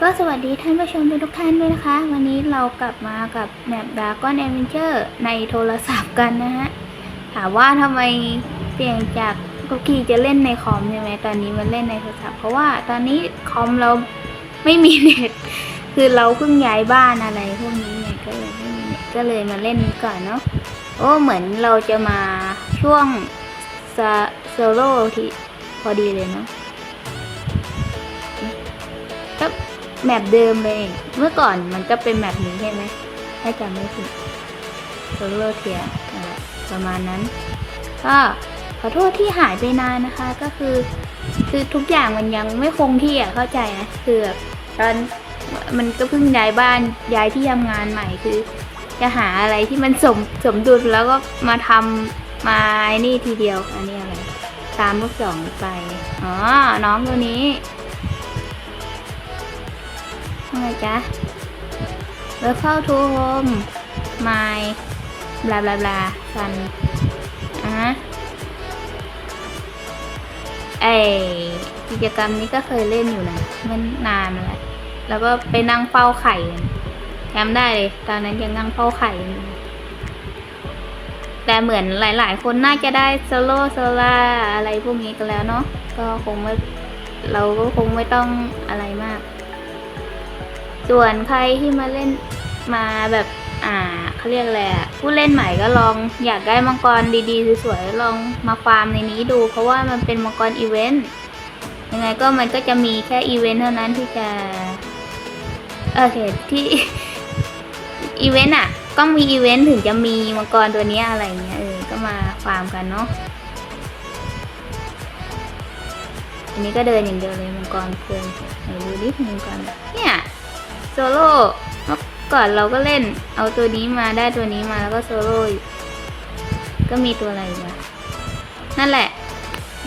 ก็สวัสดีท่านผู้ชมทุกท่านด้วยนะคะ วันนี้เรากลับมากับแมปดาก้อนแอ v เ n เจอร์ในโทรศัพท์กันนะฮะ ถามว่าทำไมเปลี่ยนจากทุกทีจะเล่นในคอมใช่ไหมตอนนี้มันเล่นในโทรศัพท์เพราะว่าตอนนี้คอมเราไม่มีเน็ตคือเราเพิ่งย้ายบ้านอะไรพวกนี้ไงก็เลยไม่มีเน็ตก็เลยมาเล่นนี้ก่อนเนาะโอ้เหมือนเราจะมาช่วงโซโล่ที่พอดีเลยเนาะก็ แมปเดิมเลย เมื่อก่อนมันก็เป็นแมปนี้ใช่ไหมถ้าจำไม่ผิดโซโลเทียประมาณนั้น ก็ขอโทษที่หายไปนานนะคะ ก็คือ คือทุกอย่างมันยังไม่คงที่อะเข้าใจนะคือแบบตอนมันก็เพิ่งย้ายบ้านย้ายที่ทำงานใหม่คือ จะหาอะไรที่มันสมสมดุลแล้วก็มาทำมาไอ้นี่ทีเดียว อันนี้อะไรตามลูกศรไป อ๋อ น้องตัวนี้ ว่าไงจ๊ะ Welcome to home my บลาบลาบลาฟันอะฮะไอกิจกรรมนี้ก็เคยเล่นอยู่นะมันนานมาแล้วแล้วก็ไปนั่งเฝ้าไข่จำได้เลยตอนนั้นยังนั่งเฝ้าไข่แต่เหมือนหลาย ๆ คนน่าจะได้โซโล่โซล่าอะไรพวกนี้กันแล้วเนาะก็คงไม่เราก็คงไม่ต้องอะไรมาก ส่วนใครที่มาเล่นมาแบบอ่าเขาเรียกอะไรอะผู้เล่นใหม่ก็ลองอยากได้มังกรดีๆสวยๆลองมาฟาร์มในนี้ดู เพราะว่ามันเป็นมังกรอีเวนต์ยังไงก็มันก็จะมีแค่อีเวนต์เท่านั้นที่จะโอเคที่อีเวนต์อะ ก็มีอีเวนต์ถึงจะมีมังกรตัวนี้อะไรเงี้ยเออก็มาฟาร์มกันเนาะอันนี้ก็เดินอย่างเดียวเลยมังกรเพลินไหนดูดิมังกรเนี่ย โซโล่เมื่อก่อนเราก็เล่นเอาตัวนี้มาได้ตัวนี้มาแล้วก็โซโล่อยู่ก็มีตัวอะไรอีกวะนั่นแหละ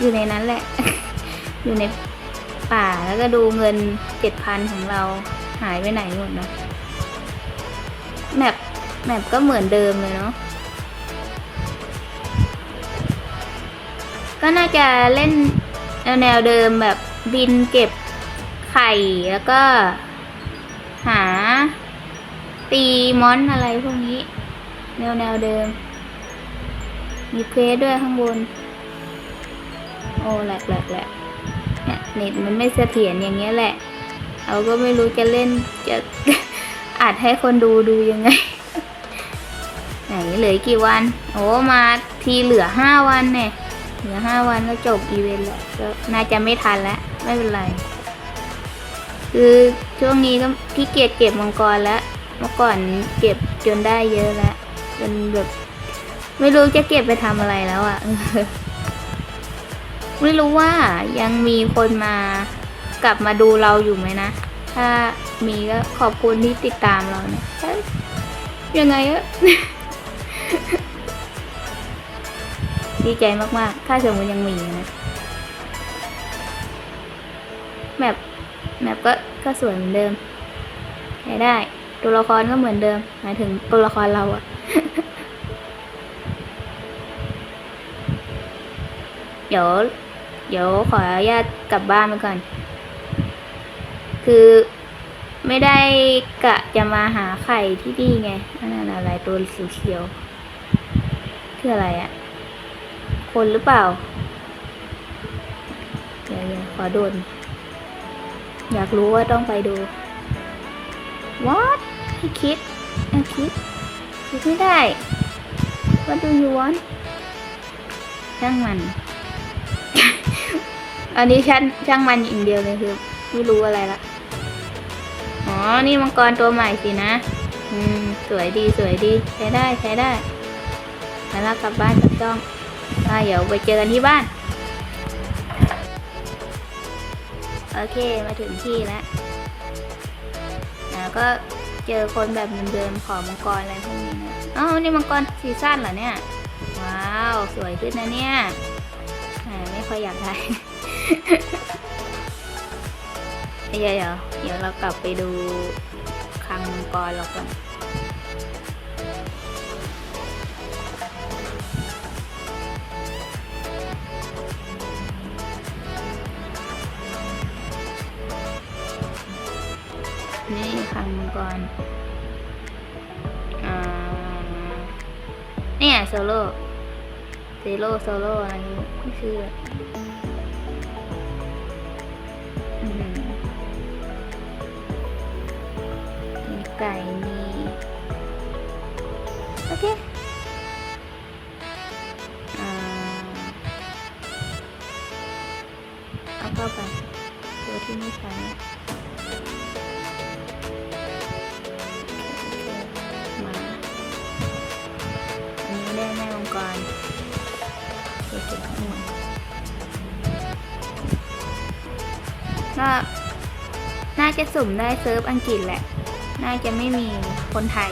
อยู่ในนั้นแหละ อยู่ในป่าแล้วก็ดูเงินเจ็ดพันของเราหายไปไหนหมดเนาะแมปแมปก็เหมือนเดิมเลยเนาะก็น่าจะเล่นแนวแนวเดิมแบบบินเก็บไข่แล้วก็หา ตีมอนอะไรพวกนี้ แนวแนวเดิม มีเควสด้วยข้างบน โอ้แหลกแหลกแหลกเนี่ยเน็ตมันไม่เสถียรอย่างเงี้ยแหละ เราก็ไม่รู้จะเล่นจะอัดให้คนดูดูยังไง ไหนเหลือกกี่วัน โอ้มาทีเหลือห้าวันเนี่ยเหลือห้าวันก็จบอีเวนต์แล้วก็น่าจะไม่ทันแล้ว ไม่เป็นไร คือช่วงนี้ก็ขี้เกียจเก็บมังกรแล้ว เมื่อก่อนเก็บจนได้เยอะแล้วจนแบบ ไม่รู้จะเก็บไปทำอะไรแล้วอะ่ะไม่รู้ว่ายังมีคนมากลับมาดูเราอยู่ไหมนะ ถ้ามีก็ขอบคุณที่ติดตามเรานะยยังไงอะดีใจมากๆ ถ้าสมมติยังมีนะแบบแมปก็ก็สวยเหมือนเดิมใช้ได้ ตัวละครก็เหมือนเดิม หมายถึงตัวละครเราอะเดี๋ยว เดี๋ยวขออนุญาตกลับบ้านไปก่อน คือไม่ได้กะจะมาหาไข่ที่นี่ไงอันนั้นอะไรตัวสีเขียวคืออะไรอะคนหรือเปล่า เดี๋ยวเดี๋ยวขอโดน อยากรู้ว่าต้องไปดู What ให้คิดให้คิดคิดไม่ได้ What do you want ช่างมัน อันนี้ช่างช่างมันอย่างเดียวเลยคือไม่รู้อะไรละ อ๋อ นี่มังกรตัวใหม่สินะ อืม สวยดีสวยดี ใช้ได้ใช้ได้ แล้วเรากลับบ้านจับจ้องเดี๋ยวไปเจอกันที่บ้าน โอเค มาถึงที่แล้ว แล้วก็ เจอคนแบบเดิมๆขอมังกรอะไรพวกนี้นะอ๋อนี่มังกรซีซั่นเหรอเนี่ย ว้าว สวยขึ้นนะเนี่ยไม่ค่อยอยากได้เดี๋ยวเดี๋ยวเดี๋ยวเรากลับไปดูคลังมังกรเราก่อน คังมังกรอ่าเนี่ยโซโล่เซโร่โซโล่อะไรไม่รู้ไม่ชื่ออืมมีไก่มีโอเคเอาเข้าไปตัวที่ไม่ใช้ ก็ น่าจะสุ่มได้เซิร์ฟอังกฤษแหละ น่าจะไม่มีคนไทย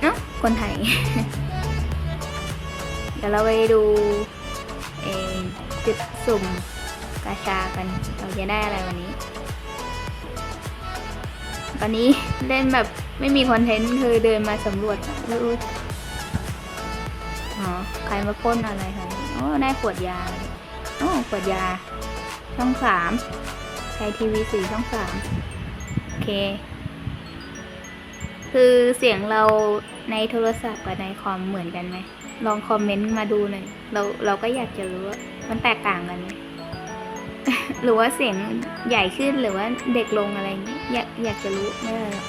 เนาะคนไทย เดี๋ยวเราไปดูเอ่อจุดสุ่มกาชากัน เราจะได้อะไรวันนี้ ตอนนี้เล่นแบบไม่มีคอนเทนต์คือเดินมาสำรวจอะอุ๊ยอ๋อ ใครมาพ่นอะไรคะโอ้ได้ขวดยา โอ้ขวดยา ช่องสามใช้ทีวีสี่ช่องสามโอเค คือเสียงเราในโทรศัพท์กับในคอมเหมือนกันไหม ลองคอมเมนต์มาดูหน่อย เราเราก็อยากจะรู้ว่ามันแตกต่างกันไหมหรือว่าเสียงใหญ่ขึ้นหรือว่าเด็กลงอะไรอย่างเงี้ยอยากอยากจะรู้ไม่ได้หรอก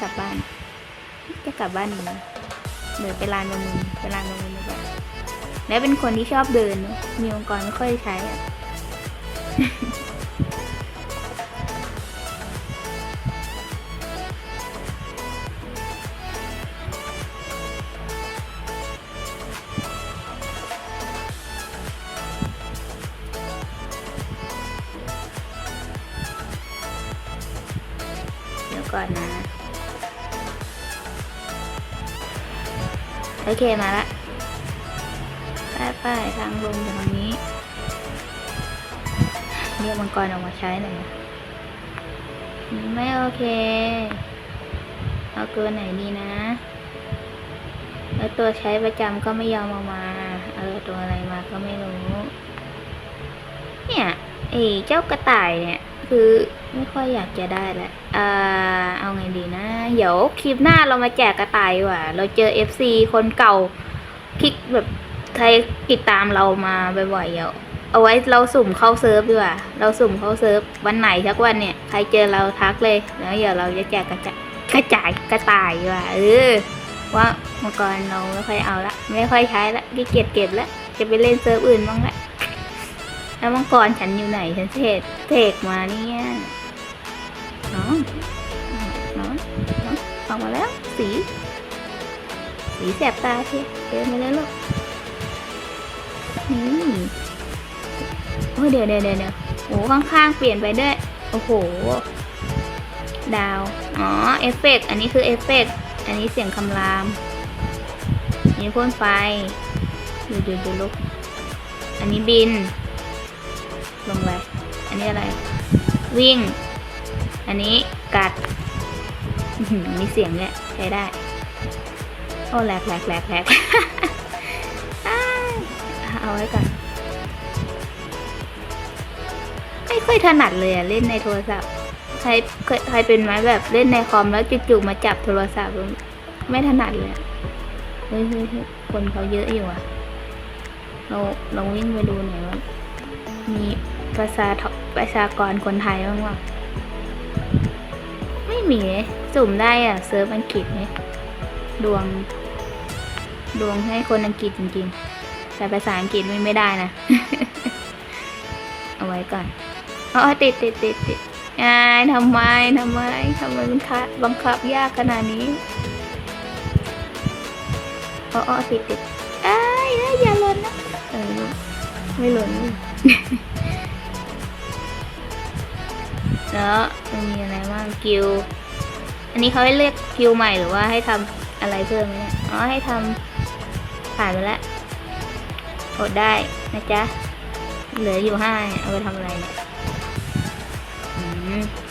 กลับบ้าน จะกลับบ้านอีกนะเดี๋ยวไปลานประมูลไปลานประมูลดีกว่าแล้วเป็นคนที่ชอบเดินมีองค์กรไม่ค่อยใช้อะ เดี๋ยวก่อนนะ โอเคมาละ ไปไปทางลงจากตรงนี้ เรียกมังกรออกมาใช้หน่อยไม่โอเค เอาตัวไหนดีนะ แล้วตัวใช้ประจำก็ไม่ยอมเอามา เอาตัวอะไรมาก็ไม่รู้ เนี่ยไอ้เจ้ากระต่ายเนี่ย คือไม่ค่อยอยากจะได้แหละเออเอาไงดีนะ เดี๋ยวคลิปหน้าเรามาแจกกระต่ายว่าเราเจอ FC คนเก่าคลิกแบบใครติดตามเรามาบ่อยๆเดี๋ยว เอาไว้เราสุ่มเข้าเซิร์ฟดีกว่า เราสุ่มเข้าเซิร์ฟวันไหนสักวันเนี่ย ใครเจอเราทักเลย แล้วเดี๋ยวเราจะแจกกระจายกระจายกระต่ายดีกว่า เออ ว่าเมื่อก่อนเราไม่ค่อยเอาละ ไม่ค่อยใช้ละขี้เกียจเก็บละ จะไปเล่นเซิร์ฟอื่นบ้างละแล้วมังกรฉันอยู่ไหนฉันเทกเทกมาเนี่ยน้องน้องน้องออกมาแล้ว สี สีแสบตาเทีเดินมาแล้วลูกนี่ โอ้ยเดี๋ยวเดี๋ยวเดี๋ยวเดี๋ยวโอ้ข้างๆเปลี่ยนไปด้วย โอ้โห ดาว อ๋อ เอฟเฟกต์อันนี้คือเอฟเฟกต์อันนี้เสียงคำรามอันนี้พ่นไฟดูดูดูลูก อันนี้บิน ลงไป อันนี้อะไร วิ่ง อันนี้กัด มีเสียงเนี่ยใช้ได้ โอ้แหลกแหลกแหลกแหลกเอาไว้ก่อน ไม่ค่อยถนัดเลยอะเล่นในโทรศัพท์ ใครเคยใครเป็นไหมแบบเล่นในคอมแล้วจู่ๆมาจับโทรศัพท์ไม่ถนัดเลยเฮ้ยเฮ้ยคนเขาเยอะอยู่อะเราลองวิ่งไปดูหน่อยว่ามีประชาประชากรคนไทยบ้างวะไม่มีสุ่มได้อะ เซิร์ฟอังกฤษไหมดวง ดวงให้คนอังกฤษจริง ๆ แต่ภาษาอังกฤษไม่ได้นะ เอาไว้ก่อน อ๋อติดติดติดติดอายทำไมทำไมทำไมมันคะบังคับยากขนาดนี้อ๋อติดติดเอ้ยเอ้ยอย่าหล่นนะเออไม่หล่นแล้วมันมีอะไรบ้างกิลอันนี้เขาให้เลือกกิลใหม่หรือว่าให้ทำอะไรเพิ่มไหมเนี่ยอ๋อให้ทำผ่านไปแล้วกดได้นะจ๊ะเหลืออยู่ห้าเนี่ยเอาไปทำอะไรเนี่ย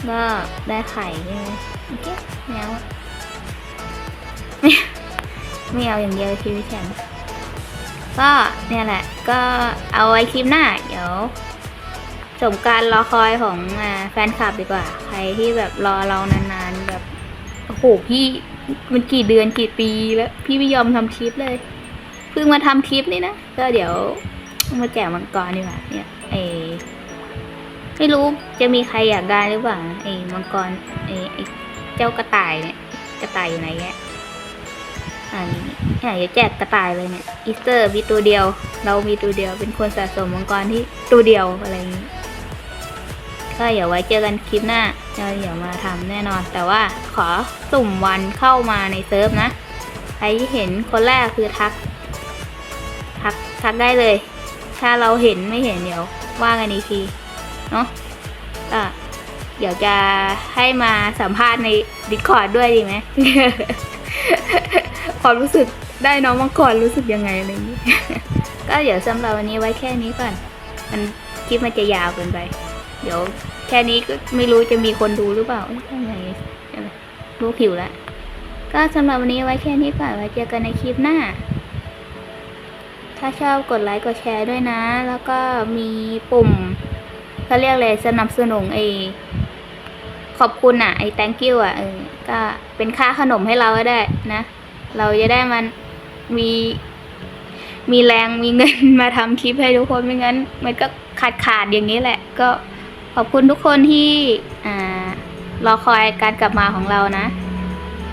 ก็ได้ไข่ใช่ไหมโอเคไม่เอาไม่ไม่เอาอย่างเดียวชีวิตฉันก็เนี่ยแหละ ก็เอาไว้คลิปหน้า เดี๋ยวสมการรอคอยของแฟนคลับดีกว่า ใครที่แบบรอเรานานๆ แบบโอ้โหพี่มันกี่เดือนกี่ปีแล้ว พี่ไม่ยอมทำคลิปเลย เพิ่งมาทำคลิปนี่นะ ก็เดี๋ยวมาแจกมังกรดีกว่าเนี่ยเอ ไม่รู้จะมีใครอยากได้หรือเปล่าไอ้มังกรไอ้ไอ้เจ้ากระต่ายเนี่ยกระต่ายอยู่ไหนแกอันนี้เนี่ยเดี๋ยวแจกกระต่ายเลยเนี่ยอีสเตอร์มีตัวเดียว เรามีตัวเดียวเป็นคนสะสมมังกรที่ตัวเดียวอะไรอย่างนี้ก็เดี๋ยวไว้เจอกันคลิปหน้าเราเดี๋ยวมาทำแน่นอน แต่ว่าขอสุ่มวันเข้ามาในเซิร์ฟนะใครที่เห็นคนแรกคือทัก ทักทักได้เลย ถ้าเราเห็นไม่เห็นเดี๋ยวว่ากันอีกที เนาะก็เดี๋ยวจะให้มาสัมภาษณ์ใน Discord ด้วยดีไหม ความรู้สึกได้น้องมังกรรู้สึกยังไงอะไรอย่างนี้ ก็เดี๋ยวสำหรับวันนี้ไว้แค่นี้ก่อน มันคลิปมันจะยาวเกินไป เดี๋ยวแค่นี้ก็ไม่รู้จะมีคนดูหรือเปล่าเอ้ยทำไมลูกหิวแล้ว ก็สำหรับวันนี้ไว้แค่นี้ก่อนไว้เจอกันในคลิปหน้า ถ้าชอบกดไลค์กดแชร์ด้วยนะ แล้วก็มีปุ่ม เขาเรียกอะไรสนับสนุนไอขอบคุณอะไอ้ thank you อะเออก็เป็นค่าขนมให้เราก็ได้นะ เราจะได้มันมีมีแรงมีเงินมาทำคลิปให้ทุกคนไม่งั้น มันก็ขาดขาดอย่างนี้แหละ ก็ขอบคุณทุกคนที่อ่ารอคอยการกลับมาของเรานะ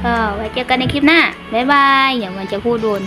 ก็ไว้เจอกันในคลิปหน้า บ๊ายบายอย่ามันจะพูดวน